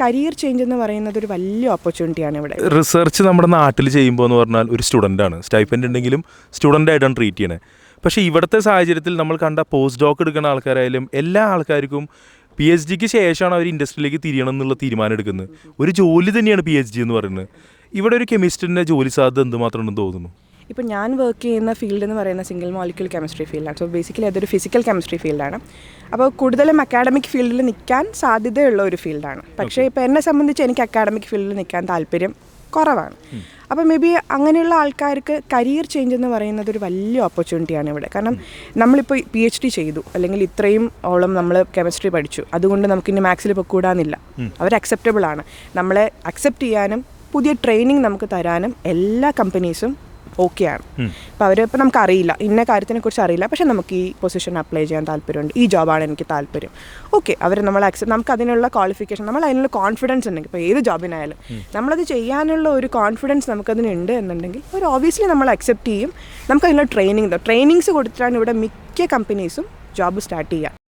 Career change എന്ന് പറയുന്നത് ഒരു വലിയ ഓപ്പർച്യൂണിറ്റിയാണ് ഇവിടെ. റിസർച്ച് നമ്മുടെ നാട്ടിൽ ചെയ്യുമ്പോൾ എന്ന് പറഞ്ഞാൽ ഒരു സ്റ്റുഡന്റാണ് സ്റ്റൈപ്പൻഡ് ഉണ്ടെങ്കിലും സ്റ്റുഡന്റ് ആയിട്ടാണ് ട്രീറ്റ് ചെയ്യണേ. പക്ഷേ ഇവിടുത്തെ സാഹചര്യത്തിൽ നമ്മൾ കണ്ട പോസ്റ്റ് ഡോക്ക് എടുക്കുന്ന ആൾക്കാരായാലും എല്ലാ ആൾക്കാർക്കും പി എച്ച് ഡിക്ക് ശേഷമാണ് അവർ ഇൻഡസ്ട്രിയിലേക്ക് തിരിയണം എന്നുള്ള തീരുമാനം എടുക്കുന്നത്. ഒരു ജോലി തന്നെയാണ് പി എച്ച് ഡി എന്ന് പറയുന്നത്. ഇവിടെ ഒരു കെമിസ്ട്രിന്റെ ജോലി സാധ്യത എന്തുമാത്രം ഉണ്ടെന്ന് തോന്നുന്നു? ഇപ്പോൾ ഞാൻ വർക്ക് ചെയ്യുന്ന ഫീൽഡ് എന്ന് പറയുന്ന സിംഗിൾ മോളിക്യൂൾ കെമിസ്ട്രി ഫീൽഡാണ് സോ ബേസിക്കലി അതൊരു ഫിസിക്കൽ കെമിസ്ട്രി ഫീൽഡാണ് അപ്പോൾ കൂടുതലും അക്കാഡമിക് ഫീൽഡിൽ നിൽക്കാൻ സാധ്യതയുള്ള ഒരു ഫീൽഡാണ് പക്ഷേ ഇപ്പോൾ എന്നെ സംബന്ധിച്ച് എനിക്ക് അക്കാഡമിക് ഫീൽഡിൽ നിൽക്കാൻ താല്പര്യം കുറവാണ്. അപ്പോൾ മേ ബി അങ്ങനെയുള്ള ആൾക്കാർക്ക് കരിയർ ചേഞ്ച് എന്ന് പറയുന്നത് ഒരു വലിയ ഓപ്പർച്യൂണിറ്റിയാണ് ഇവിടെ. കാരണം നമ്മളിപ്പോൾ പി എച്ച് ഡി ചെയ്തു. അല്ലെങ്കിൽ ഇത്രയും ഓളം നമ്മൾ കെമിസ്ട്രി പഠിച്ചു. അതുകൊണ്ട് നമുക്ക് ഇനി മാത്സിൽ പൊക്കൂടാന്നില്ല. അവർ അക്സെപ്റ്റബിൾ ആണ്. നമ്മളെ അക്സെപ്റ്റ് ചെയ്യാനും പുതിയ ട്രെയിനിങ് നമുക്ക് തരാനും എല്ലാ കമ്പനീസും ഓക്കെയാണ്. അപ്പോൾ അവർ ഇപ്പോൾ നമുക്ക് അറിയില്ല ഇന്ന കാര്യത്തിനെ കുറിച്ച് അറിയില്ല. പക്ഷേ നമുക്ക് ഈ പൊസിഷൻ അപ്ലൈ ചെയ്യാൻ താല്പര്യമുണ്ട്. ഈ ജോബാണ് എനിക്ക് താല്പര്യം. ഓക്കെ അവർ നമ്മൾ അക്സെപ്റ്റ് നമുക്ക് അതിനുള്ള ക്വാളിഫിക്കേഷൻ നമ്മൾ അതിനുള്ള കോൺഫിഡൻസ് ഉണ്ടെങ്കിൽ ഇപ്പോൾ ഏത് ജോബിനായാലും നമ്മളത് ചെയ്യാനുള്ള ഒരു കോൺഫിഡൻസ് നമുക്കതിനുണ്ട് എന്നുണ്ടെങ്കിൽ അവർ ഓബിയസ്ലി നമ്മൾ അക്സെപ്റ്റ് ചെയ്യും. നമുക്ക് അതിനുള്ള ട്രെയിനിങ് ട്രെയിനിങ്സ് കൊടുത്തിട്ടാണ് ഇവിടെ മിക്ക കമ്പനീസും ജോബ് സ്റ്റാർട്ട് ചെയ്യുക